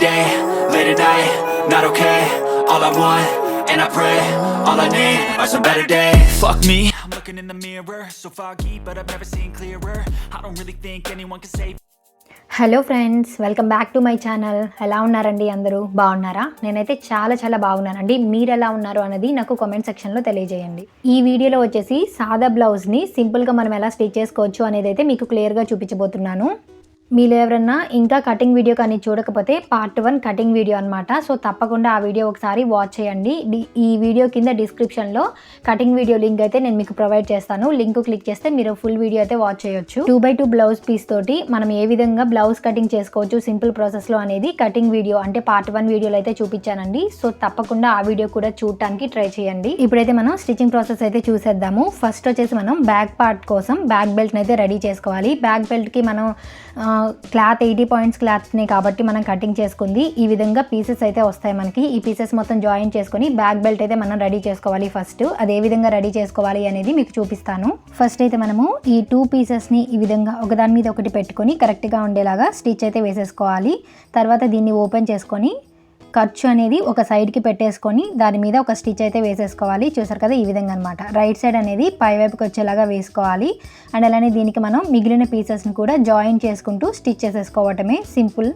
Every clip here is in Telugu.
day, late at night, not okay. All I want, and I pray, all I need are some better days. Fuck me. I'm looking in the mirror, so foggy, but I've never seen clearer. I don't really think anyone can save. Hello friends welcome back to my channel ఎలా ఉన్నారండి అందరూ బాగున్నారా నేనైతే చాలా చాలా బాగున్నానండి మీరు ఎలా ఉన్నారు అనేది నాకు కామెంట్ సెక్షన్లో తెలియజేయండి ఈ వీడియోలో వచ్చేసి సాదా బ్లౌజ్ని సింపుల్గా మనం ఎలా స్టిచ్ చేసుకోవచ్చు అనేది అయితే మీకు క్లియర్గా చూపించబోతున్నాను మీరు ఎవరన్నా ఇంకా కటింగ్ వీడియో కానీ చూడకపోతే పార్ట్ వన్ కటింగ్ వీడియో అనమాట సో తప్పకుండా ఆ వీడియో ఒకసారి వాచ్ చేయండి. ఈ వీడియో కింద డిస్క్రిప్షన్లో కటింగ్ వీడియో లింక్ అయితే నేను మీకు ప్రొవైడ్ చేస్తాను. లింక్ క్లిక్ చేస్తే మీరు ఫుల్ వీడియో అయితే వాచ్ చేయొచ్చు. Two by two blouse piece తోటి మనం ఏ విధంగా బ్లౌజ్ కటింగ్ చేసుకోవచ్చు సింపుల్ ప్రాసెస్లో అనేది కటింగ్ వీడియో అంటే పార్ట్ వన్ వీడియోలో అయితే చూపించానండి. సో తప్పకుండా ఆ వీడియో కూడా చూడటానికి ట్రై చేయండి. ఇప్పుడైతే మనం స్టిచ్చింగ్ ప్రాసెస్ అయితే చూసేద్దాము. ఫస్ట్ వచ్చేసి మనం బ్యాక్ పార్ట్ కోసం బ్యాక్ బెల్ట్ని అయితే రెడీ చేసుకోవాలి. బ్యాక్ బెల్ట్కి మనం క్లాత్ ఎయిటీ పాయింట్స్ క్లాత్ని కాబట్టి మనం కటింగ్ చేసుకుంది. ఈ విధంగా పీసెస్ అయితే వస్తాయి మనకి. ఈ పీసెస్ మొత్తం జాయిన్ చేసుకొని బ్యాక్ బెల్ట్ అయితే మనం రెడీ చేసుకోవాలి ఫస్ట్. అది ఏ విధంగా రెడీ చేసుకోవాలి అనేది మీకు చూపిస్తాను. ఫస్ట్ అయితే మనము ఈ టూ పీసెస్ని ఈ విధంగా ఒకదాని మీద ఒకటి పెట్టుకొని కరెక్ట్గా ఉండేలాగా స్టిచ్ అయితే వేసేసుకోవాలి. తర్వాత దీన్ని ఓపెన్ చేసుకొని ఖర్చు అనేది ఒక సైడ్కి పెట్టేసుకొని దాని మీద ఒక స్టిచ్ అయితే వేసేసుకోవాలి. చూసారు కదా ఈ విధంగా అనమాట రైట్ సైడ్ అనేది పై వైపుకి వచ్చేలాగా వేసుకోవాలి. అండ్ అలానే దీనికి మనం మిగిలిన పీసెస్ని కూడా జాయిన్ చేసుకుంటూ స్టిచ్ చేసేసుకోవటమే సింపుల్.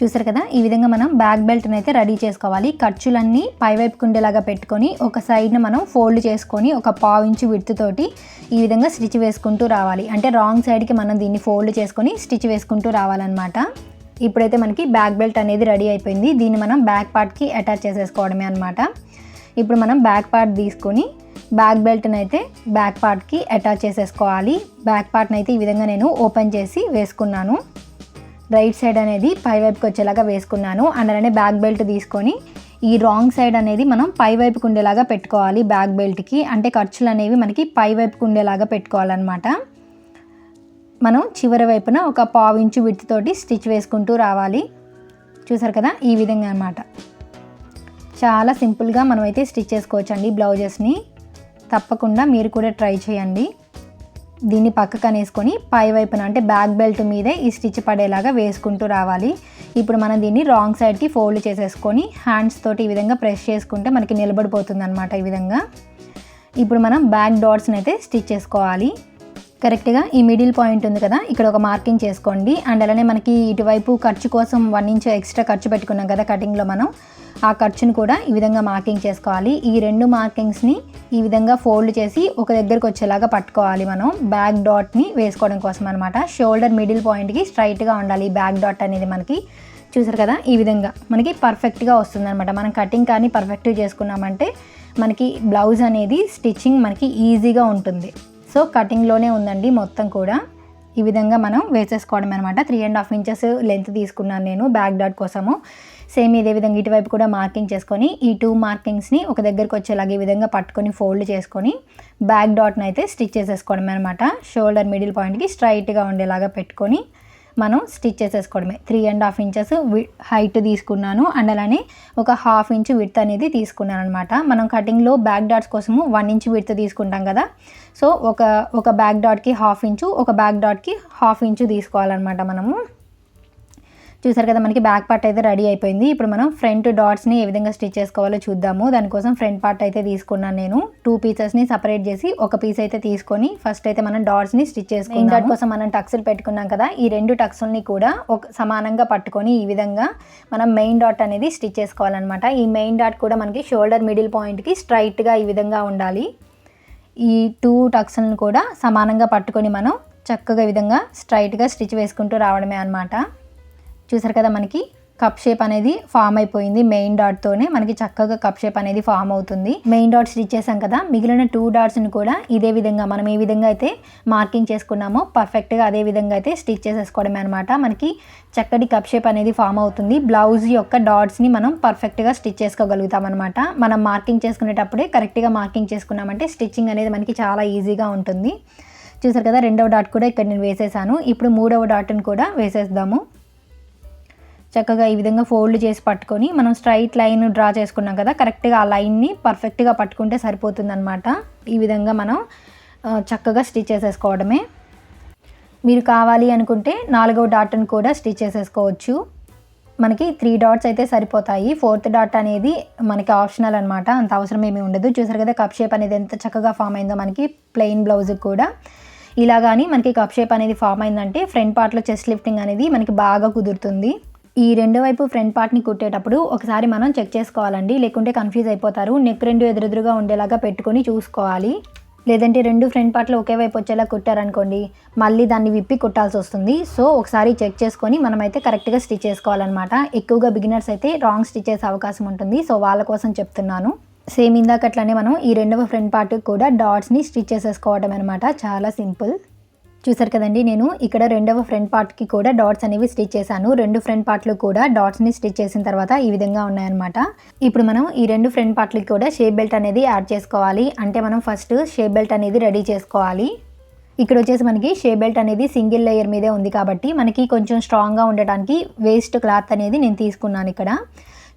చూసారు కదా? ఈ విధంగా మనం బ్యాక్ బెల్ట్ని అయితే రెడీ చేసుకోవాలి. ఖర్చులన్నీ పైవైపుకు ఉండేలాగా పెట్టుకొని ఒక సైడ్ను మనం ఫోల్డ్ చేసుకొని ఒక పావు ఇంచు విడుతుతోటి ఈ విధంగా స్టిచ్ వేసుకుంటూ రావాలి. అంటే రాంగ్ సైడ్కి మనం దీన్ని ఫోల్డ్ చేసుకొని స్టిచ్ వేసుకుంటూ రావాలన్నమాట. ఇప్పుడైతే మనకి బ్యాక్ బెల్ట్ అనేది రెడీ అయిపోయింది. దీన్ని మనం బ్యాక్ పార్ట్కి అటాచ్ చేసేసుకోవడమే అనమాట ఇప్పుడు మనం బ్యాక్ పార్ట్ తీసుకొని బ్యాక్ బెల్ట్ని అయితే బ్యాక్ పార్ట్కి అటాచ్ చేసేసుకోవాలి. బ్యాక్ పార్ట్ని అయితే ఈ విధంగా నేను ఓపెన్ చేసి వేసుకున్నాను. రైట్ సైడ్ అనేది పై వైపుకి వచ్చేలాగా వేసుకున్నాను. అండ్ అలానే బ్యాక్ బెల్ట్ తీసుకొని ఈ రాంగ్ సైడ్ అనేది మనం పై వైపుకు ఉండేలాగా పెట్టుకోవాలి బ్యాక్ బెల్ట్కి. అంటే ఖర్చులు అనేవి మనకి పై వైపుకు ఉండేలాగా పెట్టుకోవాలన్నమాట. మనం చివరి వైపున ఒక పావు ఇంచు స్టిచ్ వేసుకుంటూ రావాలి. చూసారు కదా? ఈ విధంగా అనమాట చాలా సింపుల్గా మనమైతే స్టిచ్ చేసుకోవచ్చండి బ్లౌజెస్ని. తప్పకుండా మీరు కూడా ట్రై చేయండి. దీన్ని పక్కకు అనేసుకొని పై వైపున అంటే బ్యాక్ బెల్ట్ మీదే ఈ స్టిచ్ పడేలాగా వేసుకుంటూ రావాలి. ఇప్పుడు మనం దీన్ని రాంగ్ సైడ్కి ఫోల్డ్ చేసేసుకొని హ్యాండ్స్ తోటి ఈ విధంగా ప్రెస్ చేసుకుంటే మనకి నిలబడిపోతుంది అనమాట ఈ విధంగా. ఇప్పుడు మనం బ్యాక్ డాట్స్ని అయితే స్టిచ్ చేసుకోవాలి. కరెక్ట్గా ఈ మిడిల్ పాయింట్ ఉంది కదా ఇక్కడ ఒక మార్కింగ్ చేసుకోండి. అండ్ అలానే మనకి ఇటువైపు ఖర్చు కోసం వన్ ఇంచ్ ఎక్స్ట్రా ఖర్చు పెట్టుకున్నాం కదా కటింగ్లో మనం. ఆ ఖర్చును కూడా ఈ విధంగా మార్కింగ్ చేసుకోవాలి. ఈ రెండు మార్కింగ్స్ని ఈ విధంగా ఫోల్డ్ చేసి ఒక దగ్గరకు వచ్చేలాగా పట్టుకోవాలి మనం. బ్యాక్ డాట్ని వేసుకోవడం కోసం అనమాట షోల్డర్ మిడిల్ పాయింట్కి స్ట్రైట్గా ఉండాలి బ్యాక్ డాట్ అనేది మనకి. చూసారు కదా ఈ విధంగా మనకి పర్ఫెక్ట్గా వస్తుందన్నమాట. మనం కటింగ్ కానీ పర్ఫెక్ట్గా చేసుకున్నామంటే మనకి బ్లౌజ్ అనేది స్టిచ్చింగ్ మనకి ఈజీగా ఉంటుంది. సో కటింగ్లోనే ఉందండి మొత్తం కూడా. ఈ విధంగా మనం వేసేసుకోవడం అనమాట three and half inches length తీసుకున్నాను నేను బ్యాక్ డాట్ కోసము. సేమ్ ఇదే విధంగా ఇటువైపు కూడా మార్కింగ్ చేసుకొని ఈ టూ మార్కింగ్స్ని ఒక దగ్గరికి వచ్చేలాగా ఈ విధంగా పట్టుకొని ఫోల్డ్ చేసుకొని బ్యాక్ డాట్ని అయితే స్టిచ్ చేసేసుకోవడం అనమాట షోల్డర్ మిడిల్ పాయింట్కి స్ట్రైట్గా ఉండేలాగా పెట్టుకొని మనం స్టిచ్ చేసేసుకోవడమే. Three and half inches height తీసుకున్నాను. అండ్ అలానే ఒక హాఫ్ ఇంచ్ విడ్త్ అనేది తీసుకున్నాను అనమాట మనం కటింగ్లో బ్యాక్ డాట్స్ కోసము వన్ ఇంచ్ విడ్త్ తీసుకుంటాం కదా. సో ఒక ఒక బ్యాక్ డాట్కి హాఫ్ ఇంచు ఒక బ్యాక్ డాట్కి హాఫ్ ఇంచు తీసుకోవాలన్నమాట మనము. చూసారు కదా మనకి బ్యాక్ పార్ట్ అయితే రెడీ అయిపోయింది. ఇప్పుడు మనం ఫ్రంట్ డాట్స్ని ఏ విధంగా స్టిచ్ చేసుకోవాలో చూద్దాము. దానికోసం ఫ్రంట్ పార్ట్ అయితే తీసుకున్నాను నేను. టూ పీసెస్ని సపరేట్ చేసి ఒక పీస్ అయితే తీసుకొని ఫస్ట్ అయితే మనం డాట్స్ని స్టిచ్ చేసుకున్నాం డాట్ కోసం మనం టక్స్లు పెట్టుకున్నాం కదా ఈ రెండు టక్స్ని కూడా ఒక సమానంగా పట్టుకొని ఈ విధంగా మనం మెయిన్ డాట్ అనేది స్టిచ్ చేసుకోవాలన్నమాట. ఈ మెయిన్ డాట్ కూడా మనకి షోల్డర్ మిడిల్ పాయింట్కి స్ట్రైట్గా ఈ విధంగా ఉండాలి. ఈ టూ టక్స్లను కూడా సమానంగా పట్టుకొని మనం చక్కగా విధంగా స్ట్రైట్గా స్టిచ్ వేసుకుంటూ రావడమే అనమాట చూసారు కదా మనకి కప్ షేప్ అనేది ఫామ్ అయిపోయింది. మెయిన్ డాట్తోనే మనకి చక్కగా కప్ షేప్ అనేది ఫామ్ అవుతుంది. మెయిన్ డాట్ స్టిచ్ చేసాం కదా మిగిలిన టూ డాట్స్ని కూడా ఇదే విధంగా మనం ఏ విధంగా అయితే మార్కింగ్ చేసుకున్నామో. పర్ఫెక్ట్గా అదే విధంగా అయితే స్టిచ్ చేసేసుకోవడమే అనమాట మనకి చక్కటి కప్ షేప్ అనేది ఫామ్ అవుతుంది. బ్లౌజ్ యొక్క డాట్స్ని మనం పర్ఫెక్ట్గా స్టిచ్ చేసుకోగలుగుతాం అనమాట మనం మార్కింగ్ చేసుకునేటప్పుడే కరెక్ట్గా మార్కింగ్ చేసుకున్నామంటే స్టిచ్చింగ్ అనేది మనకి చాలా ఈజీగా ఉంటుంది. చూసారు కదా రెండవ డాట్ కూడా ఇక్కడ నేను వేసేసాను. ఇప్పుడు మూడవ డాట్ని కూడా వేసేద్దాము. చక్కగా ఈ విధంగా ఫోల్డ్ చేసి పట్టుకొని మనం స్ట్రైట్ లైన్ డ్రా చేసుకున్నాం కదా కరెక్ట్గా ఆ లైన్ని పర్ఫెక్ట్గా పట్టుకుంటే సరిపోతుందన్నమాట. ఈ విధంగా మనం చక్కగా స్టిచ్ చేసేసుకోవడమే. మీరు కావాలి అనుకుంటే నాలుగవ డాట్ని కూడా స్టిచ్ చేసేసుకోవచ్చు. మనకి త్రీ డాట్స్ అయితే సరిపోతాయి. ఫోర్త్ డాట్ అనేది మనకి ఆప్షనల్ అనమాట అంత అవసరం ఏమీ ఉండదు. చూసారు కదా కప్ షేప్ అనేది ఎంత చక్కగా ఫామ్ అయిందో మనకి ప్లెయిన్ బ్లౌజ్ కూడా. ఇలా కానీ మనకి కప్ షేప్ అనేది ఫామ్ అయిందంటే ఫ్రంట్ పార్ట్లో చెస్ట్ లిఫ్టింగ్ అనేది మనకి బాగా కుదురుతుంది. ఈ రెండో వైపు ఫ్రంట్ పార్ట్ని కుట్టేటప్పుడు ఒకసారి మనం చెక్ చేసుకోవాలండి. లేకుంటే కన్ఫ్యూజ్ అయిపోతారు. నెక్ రెండు ఎదురెదురుగా ఉండేలాగా పెట్టుకొని చూసుకోవాలి. లేదంటే రెండు ఫ్రంట్ పార్ట్లు ఒకే వైపు వచ్చేలా కుట్టారనుకోండి మళ్ళీ దాన్ని విప్పి కుట్టాల్సి వస్తుంది. సో ఒకసారి చెక్ చేసుకొని మనమైతే కరెక్ట్గా స్టిచ్ చేసుకోవాలన్నమాట. ఎక్కువగా బిగినర్స్ అయితే రాంగ్ స్టిచ్ చేసే అవకాశం ఉంటుంది. సో వాళ్ళ కోసం చెప్తున్నాను. సేమ్ ఇందాకట్లనే మనం ఈ రెండవ ఫ్రంట్ పార్ట్ కూడా డాట్స్ని స్టిచ్ చేసేసుకోవడం అనమాట చాలా సింపుల్. చూసారు కదండి నేను ఇక్కడ రెండవ ఫ్రంట్ పార్ట్కి కూడా డాట్స్ అనేవి స్టిచ్ చేశాను. రెండు ఫ్రంట్ పార్ట్లు కూడా డాట్స్ని స్టిచ్ చేసిన తర్వాత ఈ విధంగా ఉన్నాయన్నమాట. ఇప్పుడు మనం ఈ రెండు ఫ్రంట్ పార్ట్లకి కూడా షేప్ బెల్ట్ అనేది యాడ్ చేసుకోవాలి. అంటే మనం ఫస్ట్ షేప్ బెల్ట్ అనేది రెడీ చేసుకోవాలి. ఇక్కడ వచ్చేసి మనకి షేప్ బెల్ట్ అనేది సింగిల్ లేయర్ మీదే ఉంది కాబట్టి మనకి కొంచెం స్ట్రాంగ్గా ఉండటానికి వేస్ట్ క్లాత్ అనేది నేను తీసుకున్నాను ఇక్కడ.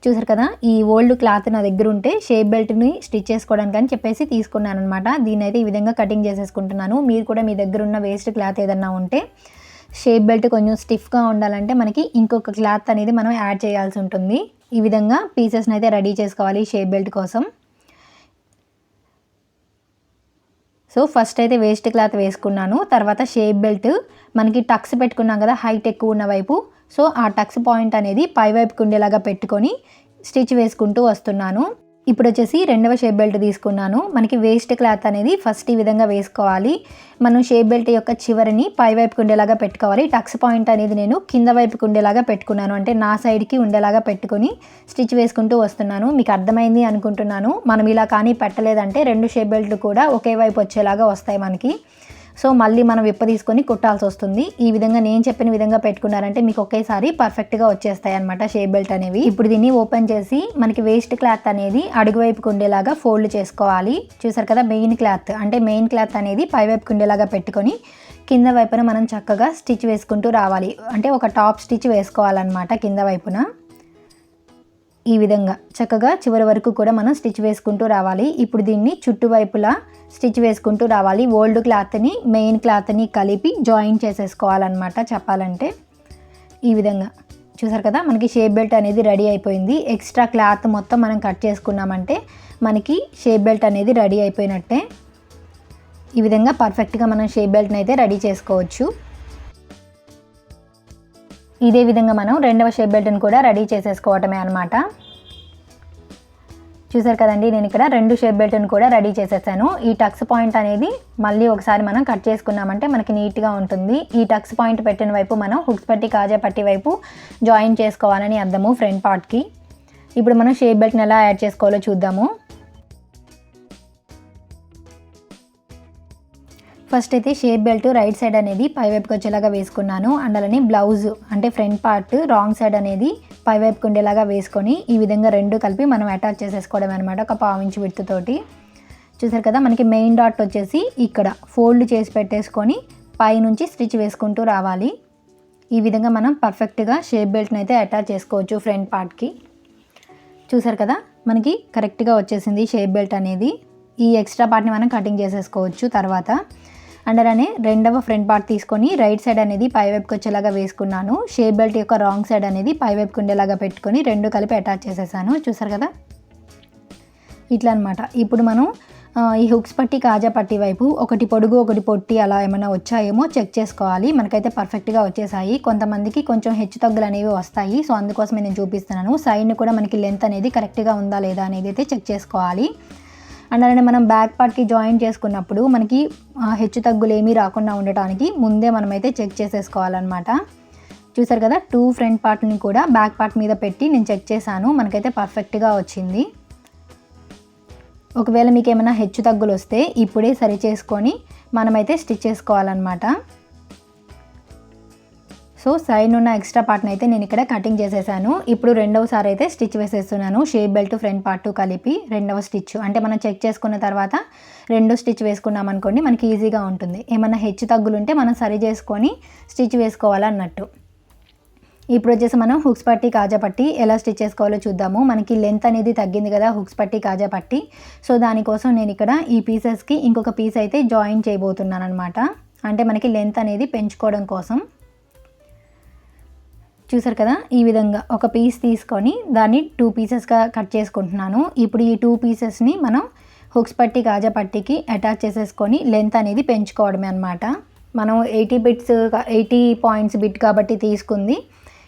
చూసారు కదా? ఈ ఓల్డ్ క్లాత్ నా దగ్గర ఉంటే షేప్ బెల్ట్ని స్టిచ్ చేసుకోవడానికి అని చెప్పేసి తీసుకున్నాను అనమాట దీన్ని అయితే ఈ విధంగా కటింగ్ చేసేసుకుంటున్నాను. మీరు కూడా మీ దగ్గర ఉన్న వేస్ట్ క్లాత్ ఏదన్నా ఉంటే షేప్ బెల్ట్ కొంచెం స్టిఫ్గా ఉండాలంటే మనకి ఇంకొక క్లాత్ అనేది మనం యాడ్ చేయాల్సి ఉంటుంది. ఈ విధంగా పీసెస్ని అయితే రెడీ చేసుకోవాలి షేప్ బెల్ట్ కోసం. సో ఫస్ట్ అయితే వేస్ట్ క్లాత్ వేసుకున్నాను. తర్వాత షేప్ బెల్ట్. మనకి టక్స్ పెట్టుకున్నాం కదా హైట్ ఎక్కువ ఉన్న వైపు. సో ఆ టక్స్ పాయింట్ అనేది పైవైపుకి ఉండేలాగా పెట్టుకొని స్టిచ్ వేసుకుంటూ వస్తున్నాను. ఇప్పుడు వచ్చేసి రెండవ షేప్ బెల్ట్ తీసుకున్నాను. మనకి వేస్ట్ క్లాత్ అనేది ఫస్ట్ ఈ విధంగా వేసుకోవాలి. మనం షేప్ బెల్ట్ యొక్క చివరిని పై వైపుకి ఉండేలాగా పెట్టుకోవాలి. టక్స్ పాయింట్ అనేది నేను కింద వైపుకి ఉండేలాగా పెట్టుకున్నాను. అంటే నా సైడ్కి ఉండేలాగా పెట్టుకొని స్టిచ్ వేసుకుంటూ వస్తున్నాను. మీకు అర్థమైంది అనుకుంటున్నాను. మనం ఇలా కానీ పెట్టలేదంటే రెండు షేప్ బెల్ట్లు కూడా ఒకే వైపు వచ్చేలాగా వస్తాయి మనకి. సో మళ్ళీ మనం విప్ప తీసుకొని కుట్టాల్సి వస్తుంది. ఈ విధంగా నేను చెప్పిన విధంగా పెట్టుకున్నారంటే మీకు ఒకేసారి పర్ఫెక్ట్గా వచ్చేస్తాయి అనమాట షేప్ బెల్ట్ అనేవి. ఇప్పుడు దీన్ని ఓపెన్ చేసి మనకి వేస్ట్ క్లాత్ అనేది అడుగు వైపుకు ఉండేలాగా ఫోల్డ్ చేసుకోవాలి. చూసారు కదా మెయిన్ క్లాత్ అంటే మెయిన్ క్లాత్ అనేది పై వైపుకు ఉండేలాగా పెట్టుకొని కింద వైపున మనం చక్కగా స్టిచ్ వేసుకుంటూ రావాలి. అంటే ఒక టాప్ స్టిచ్ వేసుకోవాలన్నమాట కింద వైపున. ఈ విధంగా చక్కగా చివరి వరకు కూడా మనం స్టిచ్ వేసుకుంటూ రావాలి. ఇప్పుడు దీన్ని చుట్టువైపులా స్టిచ్ వేసుకుంటూ రావాలి. ఓల్డ్ క్లాత్ని మెయిన్ క్లాత్ని కలిపి జాయిన్ చేసేసుకోవాలన్నమాట చెప్పాలంటే. ఈ విధంగా చూసారు కదా మనకి షేప్ బెల్ట్ అనేది రెడీ అయిపోయింది. ఎక్స్ట్రా క్లాత్ మొత్తం మనం కట్ చేసుకున్నామంటే మనకి షేప్ బెల్ట్ అనేది రెడీ అయిపోయినట్టే. ఈ విధంగా పర్ఫెక్ట్గా మనం షేప్ బెల్ట్ని అయితే రెడీ చేసుకోవచ్చు. ఇదే విధంగా మనం రెండవ షేప్ బెల్ట్ని కూడా రెడీ చేసేసుకోవటమే అనమాట చూసారు కదండి నేను ఇక్కడ రెండు షేప్ బెల్ట్ని కూడా రెడీ చేసేసాను. ఈ టక్స్ పాయింట్ అనేది మళ్ళీ ఒకసారి మనం కట్ చేసుకున్నామంటే మనకి నీట్గా ఉంటుంది. ఈ టక్స్ పాయింట్ పెట్టిన వైపు మనం హుక్స్ పట్టి కాజా పట్టి వైపు జాయిన్ చేసుకోవాలని అర్థము ఫ్రంట్ పార్ట్కి. ఇప్పుడు మనం షేప్ బెల్ట్ని ఎలా యాడ్ చేసుకోవాలో చూద్దాము. ఫస్ట్ అయితే షేప్ బెల్ట్ రైట్ సైడ్ అనేది పైవైపుకి వచ్చేలాగా వేసుకున్నాను. అండ్ అలానే బ్లౌజ్ అంటే ఫ్రంట్ పార్ట్ రాంగ్ సైడ్ అనేది పైవైపుకి ఉండేలాగా వేసుకొని ఈ విధంగా రెండు కలిపి మనం అటాచ్ చేసేసుకోవడం అనమాట ఒక పావు ఇంచు చూసారు కదా మనకి మెయిన్ డాట్ వచ్చేసి ఇక్కడ ఫోల్డ్ చేసి పెట్టేసుకొని పైనుంచి స్టిచ్ వేసుకుంటూ రావాలి. ఈ విధంగా మనం పర్ఫెక్ట్గా షేప్ బెల్ట్ని అయితే అటాచ్ చేసుకోవచ్చు ఫ్రంట్ పార్ట్కి. చూసారు కదా మనకి కరెక్ట్గా వచ్చేసింది షేప్ బెల్ట్ అనేది. ఈ ఎక్స్ట్రా పార్ట్ని మనం కటింగ్ చేసేసుకోవచ్చు తర్వాత. అండ్ అలానే రెండవ ఫ్రంట్ పార్ట్ తీసుకొని రైట్ సైడ్ అనేది పై వైపుకి వచ్చేలాగా వేసుకున్నాను. షేప్ బెల్ట్ యొక్క రాంగ్ సైడ్ అనేది పై వైపుకి ఉండేలాగా పెట్టుకొని రెండు కలిపి అటాచ్ చేసేసాను. చూసారు కదా? ఇట్లా అనమాట ఇప్పుడు మనం ఈ హుక్స్ పట్టి కాజా పట్టి వైపు ఒకటి పొడుగు ఒకటి పొట్టి అలా ఏమైనా వచ్చాయేమో చెక్ చేసుకోవాలి. మనకైతే పర్ఫెక్ట్గా వచ్చేసాయి. కొంతమందికి కొంచెం హెచ్చు తగ్గులు అనేవి వస్తాయి. సో అందుకోసమే నేను చూపిస్తున్నాను. సైడ్ని కూడా మనకి లెంత్ అనేది కరెక్ట్గా ఉందా లేదా అనేది అయితే చెక్ చేసుకోవాలి. అండ్ అలానే మనం బ్యాక్ పార్ట్కి జాయిన్ చేసుకున్నప్పుడు మనకి హెచ్చు తగ్గులు ఏమీ రాకుండా ఉండటానికి ముందే మనమైతే చెక్ చేసేసుకోవాలన్నమాట. చూసారు కదా టూ ఫ్రంట్ పార్ట్ని కూడా బ్యాక్ పార్ట్ మీద పెట్టి నేను చెక్ చేశాను. మనకైతే పర్ఫెక్ట్గా వచ్చింది. ఒకవేళ మీకు ఏమైనా హెచ్చు తగ్గులు వస్తే ఇప్పుడే సరి చేసుకొని మనమైతే స్టిచ్ చేసుకోవాలన్నమాట. సో సైడ్ ఉన్న ఎక్స్ట్రా పార్ట్ని అయితే నేను ఇక్కడ కటింగ్ చేసేసాను. ఇప్పుడు రెండవసారి అయితే స్టిచ్ వేసేస్తున్నాను. షేప్ బెల్ట్ ఫ్రంట్ పార్ట్ కలిపి రెండవ స్టిచ్. అంటే మనం చెక్ చేసుకున్న తర్వాత రెండు స్టిచ్ వేసుకున్నాం అనుకోండి మనకి ఈజీగా ఉంటుంది. ఏమన్నా హెచ్చు తగ్గులు ఉంటే మనం సరి చేసుకొని స్టిచ్ వేసుకోవాలన్నట్టు. ఇప్పుడు వచ్చేసి మనం హుక్స్ పట్టి కాజా పట్టి ఎలా స్టిచ్ చేసుకోవాలో చూద్దాము. మనకి లెంత్ అనేది తగ్గింది కదా హుక్స్ పట్టి కాజా పట్టి. సో దానికోసం నేను ఇక్కడ ఈ పీసెస్కి ఇంకొక పీస్ అయితే జాయిన్ చేయబోతున్నాను అనమాట అంటే మనకి లెంత్ అనేది పెంచుకోవడం కోసం. చూసారు కదా? ఈ విధంగా ఒక పీస్ తీసుకొని దాన్ని టూ పీసెస్గా కట్ చేసుకుంటున్నాను. ఇప్పుడు ఈ టూ పీసెస్ని మనం హుక్స్ పట్టి కాజా పట్టికి అటాచ్ చేసేసుకొని లెంత్ అనేది పెంచుకోవడమే అనమాట మనం eighty bits eighty points bit కాబట్టి తీసుకుంది.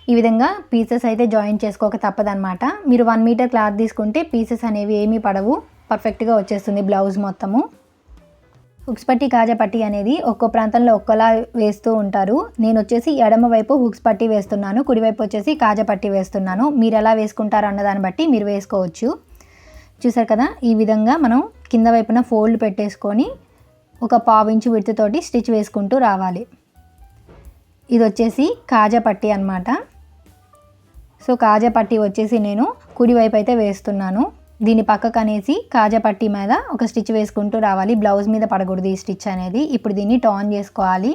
ఈ విధంగా పీసెస్ అయితే జాయిన్ చేసుకోక తప్పదనమాట మీరు వన్ మీటర్ క్లాత్ తీసుకుంటే పీసెస్ అనేవి ఏమీ పడవు. పర్ఫెక్ట్గా వచ్చేస్తుంది బ్లౌజ్ మొత్తము. హుక్స్ పట్టి కాజా పట్టి అనేది ఒక్కో ప్రాంతంలో ఒక్కోలా వేస్తూ ఉంటారు. నేను వచ్చేసి ఎడమ వైపు హుక్స్ పట్టి వేస్తున్నాను కుడివైపు వచ్చేసి కాజా పట్టి వేస్తున్నాను. మీరు ఎలా వేసుకుంటారు అన్న దాన్ని బట్టి మీరు వేసుకోవచ్చు. చూసారు కదా ఈ విధంగా మనం కింద వైపున ఫోల్డ్ పెట్టేసుకొని ఒక పావు ఇంచు విడుతుతోటి స్టిచ్ వేసుకుంటూ రావాలి. ఇది వచ్చేసి కాజా పట్టి అనమాట సో కాజా పట్టి వచ్చేసి నేను కుడివైపు అయితే వేస్తున్నాను. దీని పక్కకు అనేసి కాజా పట్టి మీద ఒక స్టిచ్ వేసుకుంటూ రావాలి. బ్లౌజ్ మీద పడకూడదు ఈ స్టిచ్ అనేది. ఇప్పుడు దీన్ని టాన్ చేసుకోవాలి.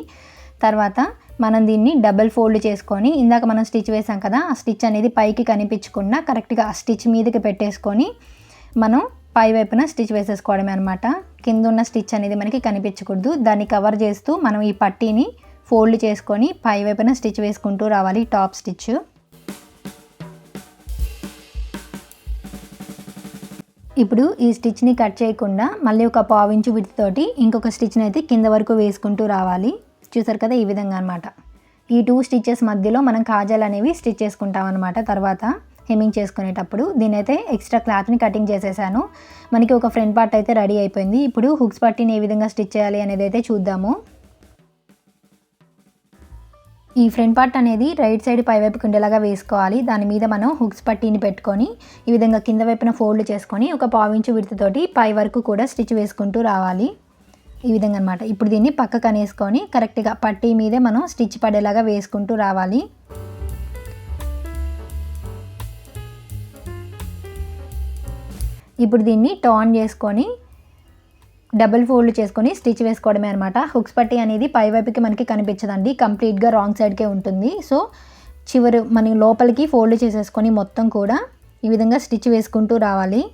తర్వాత మనం దీన్ని డబుల్ ఫోల్డ్ చేసుకొని ఇందాక మనం స్టిచ్ వేసాం కదా ఆ స్టిచ్ అనేది పైకి కనిపించకుండా కరెక్ట్గా ఆ స్టిచ్ మీదకి పెట్టేసుకొని మనం పై వైపున స్టిచ్ వేసేసుకోవడమే అనమాట కింద ఉన్న స్టిచ్ అనేది మనకి కనిపించకూడదు. దాన్ని కవర్ చేస్తూ మనం ఈ పట్టీని ఫోల్డ్ చేసుకొని పై వైపున స్టిచ్ వేసుకుంటూ రావాలి. Top stitch. ఇప్పుడు ఈ స్టిచ్ని కట్ చేయకుండా మళ్ళీ ఒక పావించు విడితోటి ఇంకొక స్టిచ్ని అయితే కింద వరకు వేసుకుంటూ రావాలి. చూసారు కదా ఈ విధంగా అనమాట ఈ టూ స్టిచ్చెస్ మధ్యలో మనం కాజాలు అనేవి స్టిచ్ చేసుకుంటాం అనమాట తర్వాత హెమ్మింగ్ చేసుకునేటప్పుడు దీని అయితే ఎక్స్ట్రా క్లాత్ని కటింగ్ చేసేసాను. మనకి ఒక ఫ్రంట్ పార్ట్ అయితే రెడీ అయిపోయింది. ఇప్పుడు హుక్స్ పట్టిని ఏ విధంగా స్టిచ్ చేయాలి అనేది అయితే చూద్దాము. ఈ ఫ్రంట్ పార్ట్ అనేది రైట్ సైడ్ పైవైపుకి ఉండేలాగా వేసుకోవాలి. దాని మీద మనం హుక్స్ పట్టీని పెట్టుకొని ఈ విధంగా కింద వైపున ఫోల్డ్ చేసుకొని ఒక పావించు విడతతోటి పై వరకు కూడా స్టిచ్ వేసుకుంటూ రావాలి. ఈ విధంగా అనమాట ఇప్పుడు దీన్ని పక్కకు అనేసుకొని కరెక్ట్గా పట్టీ మీదే మనం స్టిచ్ పడేలాగా వేసుకుంటూ రావాలి. ఇప్పుడు దీన్ని టాన్ చేసుకొని డబుల్ ఫోల్డ్ చేసుకొని స్టిచ్ వేసుకోవడమే అనమాట హుక్స్ పట్టి అనేది పై వైపుకి మనకి కనిపించదండి. కంప్లీట్గా రాంగ్ సైడ్కే ఉంటుంది. సో చివరి మనం లోపలికి ఫోల్డ్ చేసేసుకొని మొత్తం కూడా ఈ విధంగా స్టిచ్ వేసుకుంటూ రావాలి.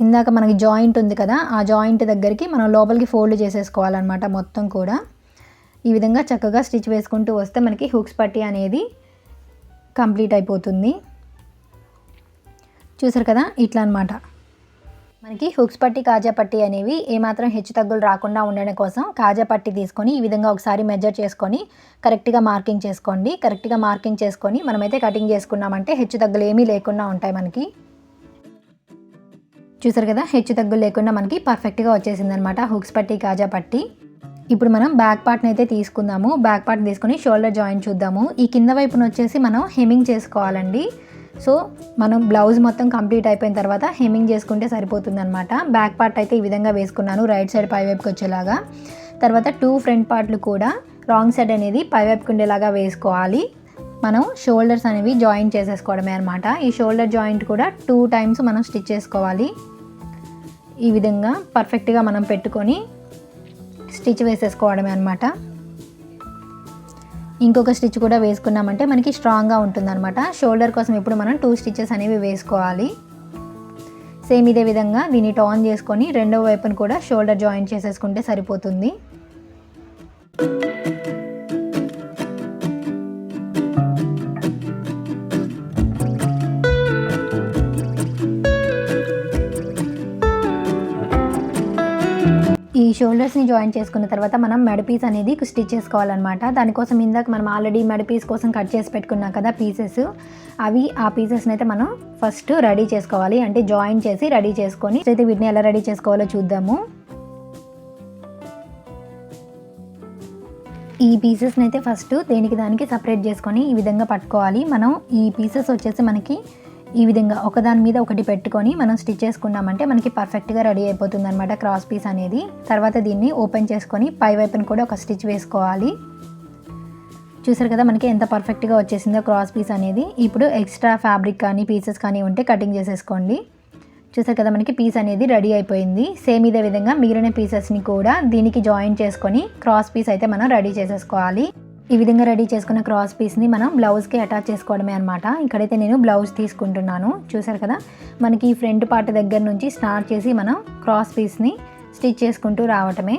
ఇందాక మనకి జాయింట్ ఉంది కదా ఆ జాయింట్ దగ్గరికి మనం లోపలికి ఫోల్డ్ చేసేసుకోవాలన్నమాట మొత్తం కూడా. ఈ విధంగా చక్కగా స్టిచ్ వేసుకుంటూ వస్తే మనకి హుక్స్ పట్టి అనేది కంప్లీట్ అయిపోతుంది. చూసారు కదా? ఇట్లా అనమాట మనకి హుక్స్ పట్టి కాజా పట్టి అనేవి ఏమాత్రం హెచ్చు తగ్గులు రాకుండా ఉండడం కోసం కాజా పట్టి తీసుకొని ఈ విధంగా ఒకసారి మెజర్ చేసుకొని కరెక్ట్గా మార్కింగ్ చేసుకోండి. కరెక్ట్గా మార్కింగ్ చేసుకొని మనమైతే కటింగ్ చేసుకున్నామంటే హెచ్చు తగ్గులు ఏమీ లేకుండా ఉంటాయి మనకి. చూసారు కదా? హెచ్చు తగ్గులు లేకుండా మనకి పర్ఫెక్ట్గా వచ్చేసింది అనమాట హుక్స్ పట్టి కాజా పట్టి. ఇప్పుడు మనం బ్యాక్ పార్ట్ని అయితే తీసుకుందాము. బ్యాక్ పార్ట్ తీసుకొని షోల్డర్ జాయింట్ చూద్దాము. ఈ కింద వైపున వచ్చేసి మనం హెమింగ్ చేసుకోవాలండి. సో మనం బ్లౌజ్ మొత్తం కంప్లీట్ అయిపోయిన తర్వాత హెమ్మింగ్ చేసుకుంటే సరిపోతుంది అనమాట బ్యాక్ పార్ట్ అయితే ఈ విధంగా వేసుకున్నాను రైట్ సైడ్ పై వైపుకి వచ్చేలాగా. తర్వాత టూ ఫ్రంట్ పార్ట్లు కూడా రాంగ్ సైడ్ అనేది పై వైపుకి ఉండేలాగా వేసుకోవాలి. మనం షోల్డర్స్ అనేవి జాయింట్ చేసేసుకోవడమే అనమాట ఈ షోల్డర్ జాయింట్ కూడా టూ టైమ్స్ మనం స్టిచ్ చేసుకోవాలి. ఈ విధంగా పర్ఫెక్ట్గా మనం పెట్టుకొని స్టిచ్ వేసేసుకోవడమే అనమాట ఇంకొక స్టిచ్ కూడా వేసుకున్నామంటే మనకి స్ట్రాంగ్గా ఉంటుందన్నమాట. షోల్డర్ కోసం ఇప్పుడు మనం టూ స్టిచెస్ అనేవి వేసుకోవాలి. సేమ్ ఇదే విధంగా దీన్ని టాన్ చేసుకొని రెండవ వైపును కూడా షోల్డర్ జాయింట్ చేసేసుకుంటే సరిపోతుంది. షోల్డర్స్ని జాయిన్ చేసుకున్న తర్వాత మనం మెడ పీస్ అనేది స్టిచ్ చేసుకోవాలన్నమాట. దానికోసం ఇందాక మనం ఆల్రెడీ మెడ పీస్ కోసం కట్ చేసి పెట్టుకున్నాం కదా పీసెస్. అవి ఆ పీసెస్ని అయితే మనం ఫస్ట్ రెడీ చేసుకోవాలి. అంటే జాయిన్ చేసి రెడీ చేసుకొని అయితే వీటిని ఎలా రెడీ చేసుకోవాలో చూద్దాము. ఈ పీసెస్ని అయితే ఫస్ట్ దేనికి దానికి సపరేట్ చేసుకొని ఈ విధంగా పట్టుకోవాలి. మనం ఈ పీసెస్ వచ్చేసి మనకి ఈ విధంగా ఒకదాని మీద ఒకటి పెట్టుకొని మనం స్టిచ్ చేసుకున్నామంటే మనకి పర్ఫెక్ట్గా రెడీ అయిపోతుంది అనమాట క్రాస్ పీస్ అనేది. తర్వాత దీన్ని ఓపెన్ చేసుకొని పై వైపున కూడా ఒక స్టిచ్ వేసుకోవాలి. చూసారు కదా మనకి ఎంత పర్ఫెక్ట్గా వచ్చేసిందో క్రాస్ పీస్ అనేది. ఇప్పుడు ఎక్స్ట్రా ఫ్యాబ్రిక్ కానీ పీసెస్ కానీ ఉంటే కటింగ్ చేసేసుకోండి. చూసారు కదా మనకి పీస్ అనేది రెడీ అయిపోయింది. సేమ్ ఇదే విధంగా మిగిలిన పీసెస్ని కూడా దీనికి జాయిన్ చేసుకొని క్రాస్ పీస్ అయితే మనం రెడీ చేసేసుకోవాలి. ఈ విధంగా రెడీ చేసుకున్న క్రాస్ పీస్ని మనం బ్లౌజ్కి అటాచ్ చేసుకోవడమే అనమాట ఇక్కడైతే నేను బ్లౌజ్ తీసుకుంటున్నాను. చూసారు కదా? మనకి ఫ్రంట్ పార్ట్ దగ్గర నుంచి స్టార్ట్ చేసి మనం క్రాస్ పీస్ని స్టిచ్ చేసుకుంటూ రావటమే.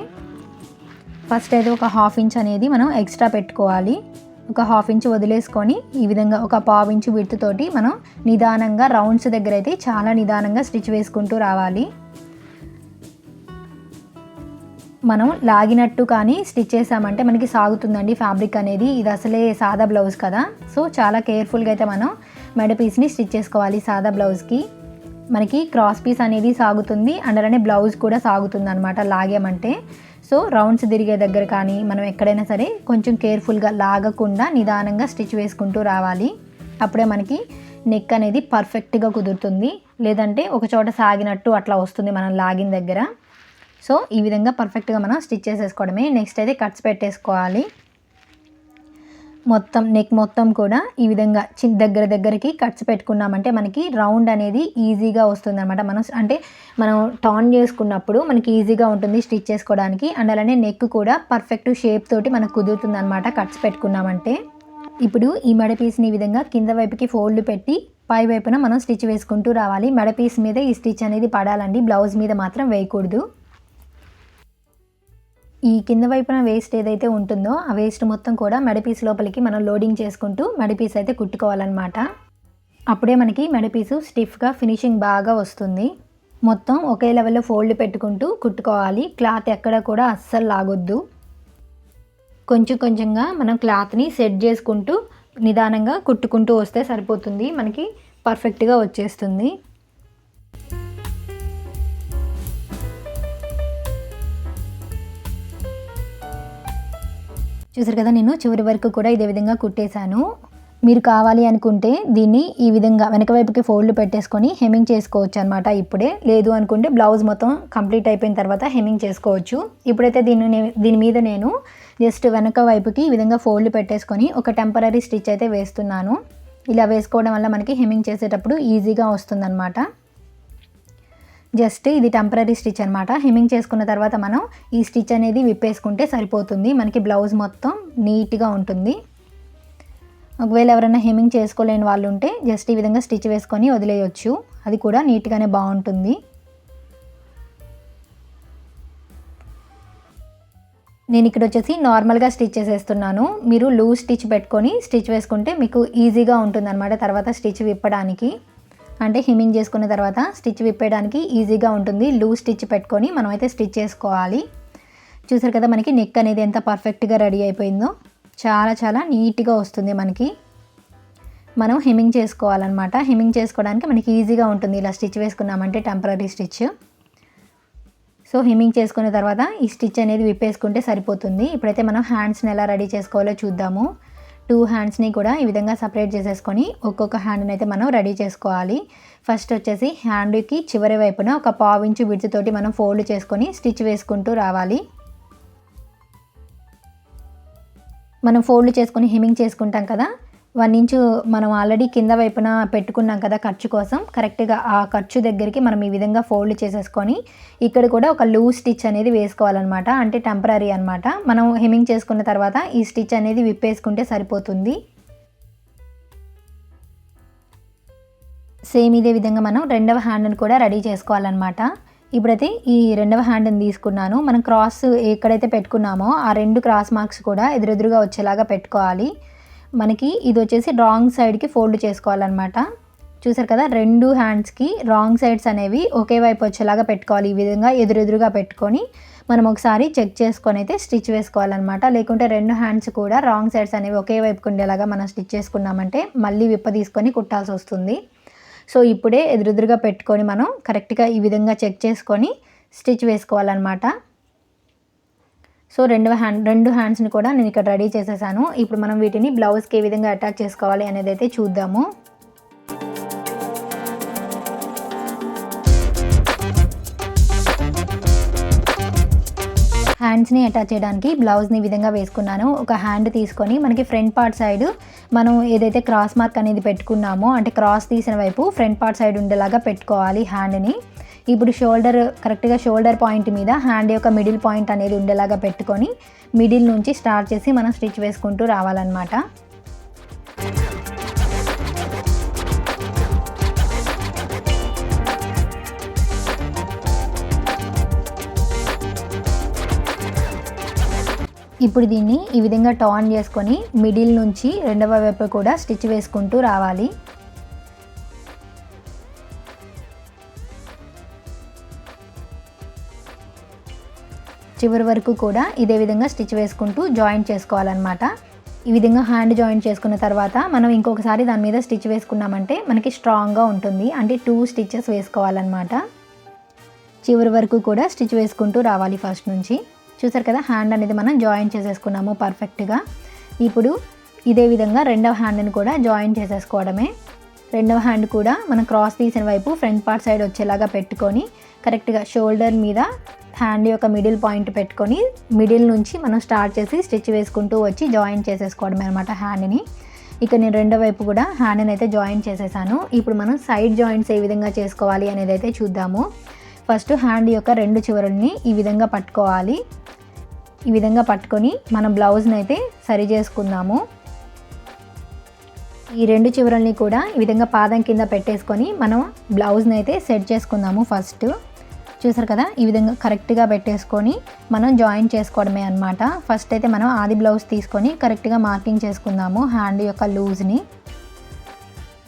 ఫస్ట్ అయితే ఒక హాఫ్ ఇంచ్ అనేది మనం ఎక్స్ట్రా పెట్టుకోవాలి. ఒక హాఫ్ ఇంచ్ వదిలేసుకొని ఈ విధంగా ఒక పావు ఇంచు విడ్త్ తోటి మనం నిదానంగా రౌండ్స్ దగ్గర అయితే చాలా నిదానంగా స్టిచ్ వేసుకుంటూ రావాలి. మనం లాగినట్టు కానీ స్టిచ్ చేసామంటే మనకి సాగుతుందండి ఫ్యాబ్రిక్ అనేది. ఇది అసలే సాదా బ్లౌజ్ కదా. సో చాలా కేర్ఫుల్గా అయితే మనం మెడ పీస్ని స్టిచ్ చేసుకోవాలి సాదా బ్లౌజ్కి. మనకి క్రాస్ పీస్ అనేది సాగుతుంది. అండ్ అలానే బ్లౌజ్ కూడా సాగుతుంది అనమాట లాగామంటే. సో రౌండ్స్ తిరిగే దగ్గర కానీ మనం ఎక్కడైనా సరే కొంచెం కేర్ఫుల్గా లాగకుండా నిదానంగా స్టిచ్ వేసుకుంటూ రావాలి. అప్పుడే మనకి నెక్ అనేది పర్ఫెక్ట్గా కుదురుతుంది. లేదంటే ఒక చోట సాగినట్టు అట్లా వస్తుంది మనం లాగిన దగ్గర. సో ఈ విధంగా పర్ఫెక్ట్గా మనం స్టిచ్ చేసేసుకోవడమే. నెక్స్ట్ అయితే కట్స్ పెట్టేసుకోవాలి. మొత్తం నెక్ మొత్తం కూడా ఈ విధంగా చిన్న దగ్గర దగ్గరికి కట్స్ పెట్టుకున్నామంటే మనకి రౌండ్ అనేది ఈజీగా వస్తుంది అనమాట మనం అంటే మనం టాన్ చేసుకున్నప్పుడు మనకి ఈజీగా ఉంటుంది స్టిచ్ చేసుకోవడానికి. అండ్ అలానే నెక్ కూడా పర్ఫెక్ట్ షేప్ తోటి మనకు కుదురుతుంది అనమాట కట్స్ పెట్టుకున్నామంటే. ఇప్పుడు ఈ మెడ పీస్ని ఈ విధంగా కింద వైపుకి ఫోల్డ్ పెట్టి పై వైపున మనం స్టిచ్ వేసుకుంటూ రావాలి. మెడ పీస్ మీద ఈ స్టిచ్ అనేది పడాలండి. బ్లౌజ్ మీద మాత్రం వేయకూడదు. ఈ కింద వైపున వేస్ట్ ఏదైతే ఉంటుందో ఆ వేస్ట్ మొత్తం కూడా మెడపీస్ లోపలికి మనం లోడింగ్ చేసుకుంటూ మెడపీస్ అయితే కుట్టుకోవాలన్నమాట. అప్పుడే మనకి మెడపీసు స్టిఫ్గా ఫినిషింగ్ బాగా వస్తుంది. మొత్తం ఒకే లెవెల్లో ఫోల్డ్ పెట్టుకుంటూ కుట్టుకోవాలి. క్లాత్ ఎక్కడ కూడా అస్సలు లాగొద్దు. కొంచెం కొంచెంగా మనం క్లాత్ని సెట్ చేసుకుంటూ నిదానంగా కుట్టుకుంటూ వస్తే సరిపోతుంది. మనకి పర్ఫెక్ట్గా వచ్చేస్తుంది. చూసారు కదా నేను? చివరి వరకు కూడా ఇదే విధంగా కుట్టేశాను. మీరు కావాలి అనుకుంటే దీన్ని ఈ విధంగా వెనక వైపుకి ఫోల్డ్ పెట్టేసుకొని హెమ్మింగ్ చేసుకోవచ్చు అనమాట ఇప్పుడే. లేదు అనుకుంటే బ్లౌజ్ మొత్తం కంప్లీట్ అయిపోయిన తర్వాత హెమ్మింగ్ చేసుకోవచ్చు. ఇప్పుడైతే దీన్ని దీని మీద నేను జస్ట్ వెనక వైపుకి ఈ విధంగా ఫోల్డ్ పెట్టేసుకొని ఒక టెంపరీ స్టిచ్ అయితే వేస్తున్నాను. ఇలా వేసుకోవడం వల్ల మనకి హెమ్మింగ్ చేసేటప్పుడు ఈజీగా వస్తుందన్నమాట. జస్ట్ ఇది టెంపరీ స్టిచ్ అనమాట హెమ్మింగ్ చేసుకున్న తర్వాత మనం ఈ స్టిచ్ అనేది విప్పేసుకుంటే సరిపోతుంది. మనకి బ్లౌజ్ మొత్తం నీట్గా ఉంటుంది. ఒకవేళ ఎవరైనా హెమ్మింగ్ చేసుకోలేని వాళ్ళు ఉంటే జస్ట్ ఈ విధంగా స్టిచ్ వేసుకొని వదిలేయచ్చు. అది కూడా నీట్గానే బాగుంటుంది. నేను ఇక్కడ వచ్చేసి నార్మల్గా స్టిచ్ చేసేస్తున్నాను. మీరు లూజ్ స్టిచ్ పెట్టుకొని స్టిచ్ వేసుకుంటే మీకు ఈజీగా ఉంటుందన్నమాట తర్వాత స్టిచ్ విప్పడానికి. అంటే హిమ్మింగ్ చేసుకున్న తర్వాత స్టిచ్ విప్పేయడానికి ఈజీగా ఉంటుంది. లూజ్ స్టిచ్ పెట్టుకొని మనం అయితే స్టిచ్ చేసుకోవాలి. చూసారు కదా మనకి నెక్ అనేది ఎంత పర్ఫెక్ట్గా రెడీ అయిపోయిందో. చాలా చాలా నీట్గా వస్తుంది మనకి. మనం హెమ్మింగ్ చేసుకోవాలన్నమాట. హెమ్మింగ్ చేసుకోవడానికి మనకి ఈజీగా ఉంటుంది. ఇలా స్టిచ్ వేసుకున్నామంటే టెంపరీ స్టిచ్. సో హెమ్మింగ్ చేసుకున్న తర్వాత ఈ స్టిచ్ అనేది విప్పేసుకుంటే సరిపోతుంది. ఇప్పుడైతే మనం హ్యాండ్స్ని ఎలా రెడీ చేసుకోవాలో చూద్దాము. టూ హ్యాండ్స్ని కూడా ఈ విధంగా సపరేట్ చేసేసుకొని ఒక్కొక్క హ్యాండ్ని అయితే మనం రెడీ చేసుకోవాలి. ఫస్ట్ వచ్చేసి హ్యాండ్కి చివరి వైపున ఒక పావు ఇంచు తోటి మనం ఫోల్డ్ చేసుకొని స్టిచ్ వేసుకుంటూ రావాలి. మనం ఫోల్డ్ చేసుకొని హెమింగ్ చేసుకుంటాం కదా వన్ ఇంచు మనం ఆల్రెడీ కింద వైపున పెట్టుకున్నాం కదా ఖర్చు కోసం. కరెక్ట్గా ఆ ఖర్చు దగ్గరికి మనం ఈ విధంగా ఫోల్డ్ చేసేసుకొని ఇక్కడ కూడా ఒక లూజ్ స్టిచ్ అనేది వేసుకోవాలన్నమాట. అంటే టెంపరీ అనమాట మనం హెమింగ్ చేసుకున్న తర్వాత ఈ స్టిచ్ అనేది విప్పేసుకుంటే సరిపోతుంది. సేమ్ ఇదే విధంగా మనం రెండవ హ్యాండ్ని కూడా రెడీ చేసుకోవాలన్నమాట. ఇప్పుడైతే ఈ రెండవ హ్యాండ్ని తీసుకున్నాను. మనం క్రాస్ ఎక్కడైతే పెట్టుకున్నామో ఆ రెండు క్రాస్ మార్క్స్ కూడా ఎదురెదురుగా వచ్చేలాగా పెట్టుకోవాలి. మనకి ఇది వచ్చేసి రాంగ్ సైడ్కి ఫోల్డ్ చేసుకోవాలన్నమాట. చూసారు కదా రెండు హ్యాండ్స్కి రాంగ్ సైడ్స్ అనేవి ఒకే వైపు వచ్చేలాగా పెట్టుకోవాలి. ఈ విధంగా ఎదురెదురుగా పెట్టుకొని మనం ఒకసారి చెక్ చేసుకొని అయితే స్టిచ్ వేసుకోవాలన్నమాట. లేకుంటే రెండు హ్యాండ్స్ కూడా రాంగ్ సైడ్స్ అనేవి ఒకే వైపుకు ఉండేలాగా మనం స్టిచ్ చేసుకున్నామంటే మళ్ళీ విప్ప తీసుకొని కుట్టాల్సి వస్తుంది. సో ఇప్పుడే ఎదురెదురుగా పెట్టుకొని మనం కరెక్ట్గా ఈ విధంగా చెక్ చేసుకొని స్టిచ్ వేసుకోవాలన్నమాట. సో రెండు హ్యాండ్ రెండు హ్యాండ్స్ని కూడా నేను ఇక్కడ రెడీ చేసేసాను. ఇప్పుడు మనం వీటిని బ్లౌజ్కి ఏ విధంగా అటాచ్ చేసుకోవాలి అనేది అయితే చూద్దాము. హ్యాండ్స్ని అటాచ్ చేయడానికి బ్లౌజ్ని ఈ విధంగా వేసుకున్నాను. ఒక హ్యాండ్ తీసుకొని మనకి ఫ్రంట్ పార్ట్ సైడ్ మనం ఏదైతే క్రాస్ మార్క్ అనేది పెట్టుకున్నామో అంటే క్రాస్ తీసిన వైపు ఫ్రంట్ పార్ట్ సైడ్ ఉండేలాగా పెట్టుకోవాలి హ్యాండ్ని. ఇప్పుడు షోల్డర్ కరెక్ట్గా షోల్డర్ పాయింట్ మీద హ్యాండ్ యొక్క మిడిల్ పాయింట్ అనేది ఉండేలాగా పెట్టుకొని మిడిల్ నుంచి స్టార్ట్ చేసి మనం స్టిచ్ వేసుకుంటూ రావాలన్నమాట. ఇప్పుడు దీన్ని ఈ విధంగా టర్న్ చేసుకొని మిడిల్ నుంచి రెండవ వైపు కూడా స్టిచ్ వేసుకుంటూ రావాలి. చివరి వరకు కూడా ఇదే విధంగా స్టిచ్ వేసుకుంటూ జాయింట్ చేసుకోవాలన్నమాట. ఈ విధంగా హ్యాండ్ జాయింట్ చేసుకున్న తర్వాత మనం ఇంకొకసారి దాని మీద స్టిచ్ వేసుకున్నామంటే మనకి స్ట్రాంగ్గా ఉంటుంది. అంటే టూ స్టిచ్చెస్ వేసుకోవాలన్నమాట. చివరి వరకు కూడా స్టిచ్ వేసుకుంటూ రావాలి ఫస్ట్ నుంచి. చూసారు కదా హ్యాండ్ అనేది మనం జాయిన్ చేసేసుకున్నాము పర్ఫెక్ట్గా. ఇప్పుడు ఇదే విధంగా రెండవ హ్యాండ్ని కూడా జాయిన్ చేసేసుకోవడమే. రెండవ హ్యాండ్ కూడా మనం క్రాస్ తీసిన వైపు ఫ్రంట్ పార్ట్ సైడ్ వచ్చేలాగా పెట్టుకొని కరెక్ట్గా షోల్డర్ మీద హ్యాండ్ యొక్క మిడిల్ పాయింట్ పెట్టుకొని మిడిల్ నుంచి మనం స్టార్ట్ చేసి స్టిచ్ వేసుకుంటూ వచ్చి జాయిన్ చేసేసుకోవడమే అనమాట హ్యాండ్ని. ఇక నేను రెండో వైపు కూడా హ్యాండ్ని అయితే జాయిన్ చేసేసాను. ఇప్పుడు మనం సైడ్ జాయింట్స్ ఏ విధంగా చేసుకోవాలి అనేది అయితే చూద్దాము. ఫస్ట్ హ్యాండ్ యొక్క రెండు చివరల్ని ఈ విధంగా పట్టుకోవాలి. ఈ విధంగా పట్టుకొని మన బ్లౌజ్ని అయితే సరి చేసుకుందాము. ఈ రెండు చివరల్ని కూడా ఈ విధంగా పాదం కింద పెట్టేసుకొని మనం బ్లౌజ్ని అయితే సెట్ చేసుకుందాము ఫస్ట్. చూసారు కదా? ఈ విధంగా కరెక్ట్గా పెట్టేసుకొని మనం జాయిన్ చేసుకోవడమే అనమాట ఫస్ట్ అయితే మనం ఆది బ్లౌజ్ తీసుకొని కరెక్ట్గా మార్కింగ్ చేసుకుందాము హ్యాండ్ యొక్క లూజ్ని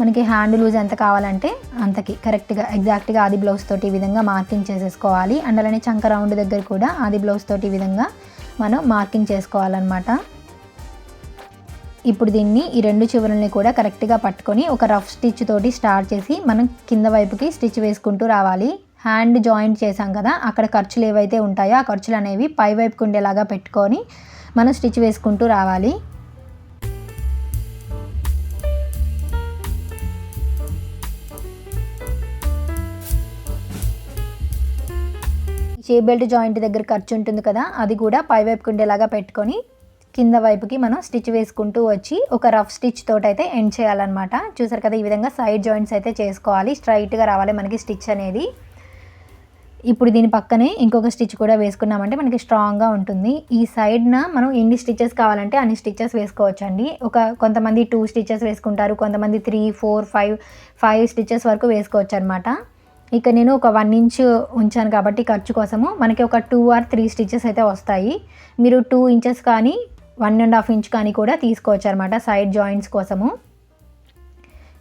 మనకి హ్యాండ్ లూజ్ ఎంత కావాలంటే అంతకి కరెక్ట్గా ఎగ్జాక్ట్గా ఆది బ్లౌజ్ తోటి ఈ విధంగా మార్కింగ్ చేసేసుకోవాలి. అండ్ అలానే చంక రౌండ్ దగ్గర కూడా ఆది బ్లౌజ్ తోటి ఈ విధంగా మనం మార్కింగ్ చేసుకోవాలన్నమాట. ఇప్పుడు దీన్ని ఈ రెండు చివరల్ని కూడా కరెక్ట్గా పట్టుకొని ఒక రఫ్ స్టిచ్ తోటి స్టార్ట్ చేసి మనం కింద వైపుకి స్టిచ్ వేసుకుంటూ రావాలి. హ్యాండ్ జాయింట్ చేసాం కదా అక్కడ ఖర్చులు ఏవైతే ఉంటాయో ఆ ఖర్చులు అనేవి పైవైపుకు ఉండేలాగా పెట్టుకొని మనం స్టిచ్ వేసుకుంటూ రావాలి. చే బెల్ట్ జాయింట్ దగ్గర ఖర్చు ఉంటుంది కదా అది కూడా పైవైపుకు ఉండేలాగా పెట్టుకొని కింద వైపుకి మనం స్టిచ్ వేసుకుంటూ వచ్చి ఒక రఫ్ స్టిచ్ తోటి అయితే ఎండ్ చేయాలన్నమాట. చూసారు కదా ఈ విధంగా సైడ్ జాయింట్స్ అయితే చేసుకోవాలి. స్ట్రైట్గా రావాలి మనకి స్టిచ్ అనేది. ఇప్పుడు దీని పక్కనే ఇంకొక స్టిచ్ కూడా వేసుకున్నామంటే మనకి స్ట్రాంగ్గా ఉంటుంది. ఈ సైడ్న మనం ఎన్ని స్టిచెస్ కావాలంటే అన్ని స్టిచెస్ వేసుకోవచ్చండి. ఒక కొంతమంది టూ స్టిచెస్ వేసుకుంటారు కొంతమంది three four five five stitches వరకు వేసుకోవచ్చు అనమాట ఇక నేను ఒక వన్ ఇంచ్ ఉంచాను కాబట్టి ఖర్చు కోసము మనకి ఒక టూ ఆర్ త్రీ స్టిచెస్ అయితే వస్తాయి. మీరు టూ ఇంచెస్ కానీ వన్ అండ్ హాఫ్ ఇంచ్ కానీ కూడా తీసుకోవచ్చు అనమాట సైడ్ జాయింట్స్ కోసము.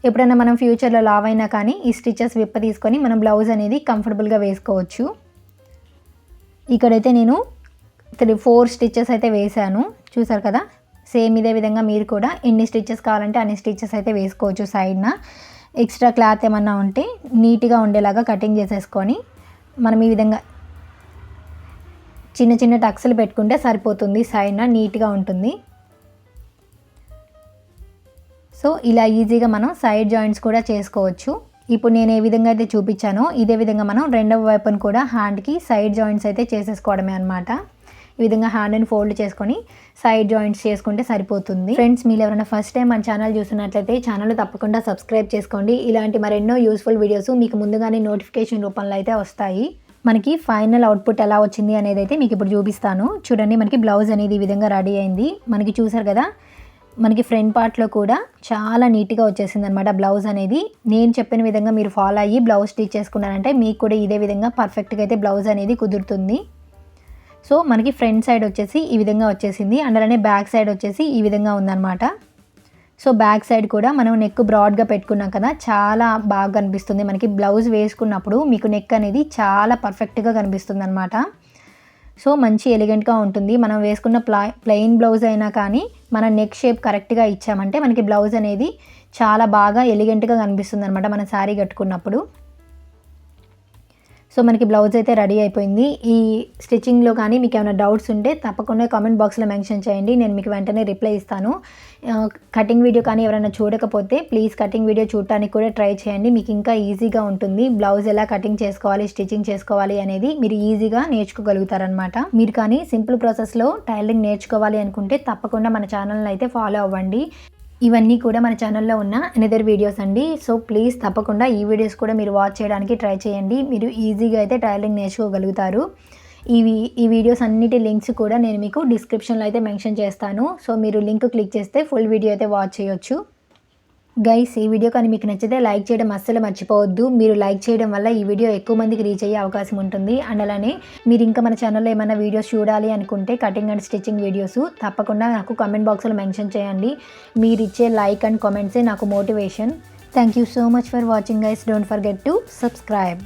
ఎప్పుడైనా మనం ఫ్యూచర్లో లావ్ అయినా కానీ ఈ స్టిచెస్ విప్ప తీసుకొని మనం బ్లౌజ్ అనేది కంఫర్టబుల్గా వేసుకోవచ్చు. ఇక్కడైతే నేను త్రీ ఫోర్ స్టిచెస్ అయితే వేశాను. చూసారు కదా? సేమ్ ఇదే విధంగా మీరు కూడా ఎన్ని స్టిచెస్ కావాలంటే అన్ని స్టిచెస్ అయితే వేసుకోవచ్చు సైడ్న ఎక్స్ట్రా క్లాత్ ఏమన్నా ఉంటే నీట్గా ఉండేలాగా కటింగ్ చేసేసుకొని మనం ఈ విధంగా చిన్న చిన్న టక్స్లు పెట్టుకుంటే సరిపోతుంది సైడ్న నీట్గా ఉంటుంది. సో ఇలా ఈజీగా మనం సైడ్ జాయింట్స్ కూడా చేసుకోవచ్చు. ఇప్పుడు నేను ఏ విధంగా అయితే చూపించానో ఇదే విధంగా మనం రెండవ వైపును కూడా హ్యాండ్కి సైడ్ జాయింట్స్ అయితే చేసేసుకోవడమే అనమాట ఈ విధంగా హ్యాండ్ని ఫోల్డ్ చేసుకొని సైడ్ జాయింట్స్ చేసుకుంటే సరిపోతుంది. ఫ్రెండ్స్ మీరు ఎవరైనా ఫస్ట్ టైం మన ఛానల్ చూస్తున్నట్లయితే ఛానల్ తప్పకుండా సబ్స్క్రైబ్ చేసుకోండి. ఇలాంటి మరెన్నో యూస్ఫుల్ వీడియోస్ మీకు ముందుగానే నోటిఫికేషన్ రూపంలో అయితే వస్తాయి. మనకి ఫైనల్ అవుట్పుట్ ఎలా వచ్చింది అనేది అయితే మీకు ఇప్పుడు చూపిస్తాను. చూడండి మనకి బ్లౌజ్ అనేది ఈ విధంగా రెడీ అయింది. మనకి చూసారు కదా మనకి ఫ్రంట్ పార్ట్లో కూడా చాలా నీట్గా వచ్చేసింది అనమాట బ్లౌజ్ అనేది. నేను చెప్పిన విధంగా మీరు ఫాలో అయ్యి బ్లౌజ్ స్టిచ్ చేసుకున్నారంటే మీకు కూడా ఇదే విధంగా పర్ఫెక్ట్గా అయితే బ్లౌజ్ అనేది కుదురుతుంది. సో మనకి ఫ్రంట్ సైడ్ వచ్చేసి ఈ విధంగా వచ్చేసింది. అండ్ అలానే బ్యాక్ సైడ్ వచ్చేసి ఈ విధంగా ఉందన్నమాట. సో బ్యాక్ సైడ్ కూడా మనం నెక్ బ్రాడ్గా పెట్టుకున్నాం కదా చాలా బాగా కనిపిస్తుంది. మనకి బ్లౌజ్ వేసుకున్నప్పుడు మీకు నెక్ అనేది చాలా పర్ఫెక్ట్గా కనిపిస్తుంది అనమాట సో మంచి ఎలిగెంట్గా ఉంటుంది. మనం వేసుకున్న ప్లా ప్లెయిన్ బ్లౌజ్ అయినా కానీ మన నెక్ షేప్ కరెక్ట్గా ఇచ్చామంటే మనకి బ్లౌజ్ అనేది చాలా బాగా ఎలిగెంట్గా కనిపిస్తుంది అనమాట మన శారీ కట్టుకున్నప్పుడు. సో మనకి బ్లౌజ్ అయితే రెడీ అయిపోయింది. ఈ స్టిచ్చింగ్లో కానీ మీకు ఏమైనా డౌట్స్ ఉంటే తప్పకుండా కామెంట్ బాక్స్లో మెన్షన్ చేయండి. నేను మీకు వెంటనే రిప్లై ఇస్తాను. కటింగ్ వీడియో కానీ ఎవరైనా చూడకపోతే ప్లీజ్ కటింగ్ వీడియో చూడటానికి కూడా ట్రై చేయండి. మీకు ఇంకా ఈజీగా ఉంటుంది. బ్లౌజ్ ఎలా కటింగ్ చేసుకోవాలి స్టిచ్చింగ్ చేసుకోవాలి అనేది మీరు ఈజీగా నేర్చుకోగలుగుతారనమాట మీరు కానీ సింపుల్ ప్రాసెస్లో టైలరింగ్ నేర్చుకోవాలి అనుకుంటే తప్పకుండా మన ఛానల్ని అయితే ఫాలో అవ్వండి. ఇవన్నీ కూడా మన ఛానల్లో ఉన్న అనదర్ వీడియోస్ అండి. సో ప్లీజ్ తప్పకుండా ఈ వీడియోస్ కూడా మీరు వాచ్ చేయడానికి ట్రై చేయండి. మీరు ఈజీగా అయితే టైలరింగ్ నేర్చుకోగలుగుతారు. ఇవి ఈ వీడియోస్ అన్నిటి లింక్స్ కూడా నేను మీకు డిస్క్రిప్షన్లో అయితే మెన్షన్ చేస్తాను. సో మీరు లింక్ క్లిక్ చేస్తే ఫుల్ వీడియో అయితే వాచ్ చేయొచ్చు. గైస్ ఈ వీడియో కానీ మీకు నచ్చితే లైక్ చేయడం అస్సలు మర్చిపోవద్దు. మీరు లైక్ చేయడం వల్ల ఈ వీడియో ఎక్కువ మందికి రీచ్ అయ్యే అవకాశం ఉంటుంది. అండ్ అలానే మీరు ఇంకా మన ఛానల్లో ఏమైనా వీడియోస్ చూడాలి అనుకుంటే కటింగ్ అండ్ స్టిచ్చింగ్ వీడియోస్ తప్పకుండా నాకు కామెంట్ బాక్స్లో మెన్షన్ చేయండి. మీరు ఇచ్చే లైక్ అండ్ కామెంట్సే నాకు motivation thank you so much for watching guys don't forget to subscribe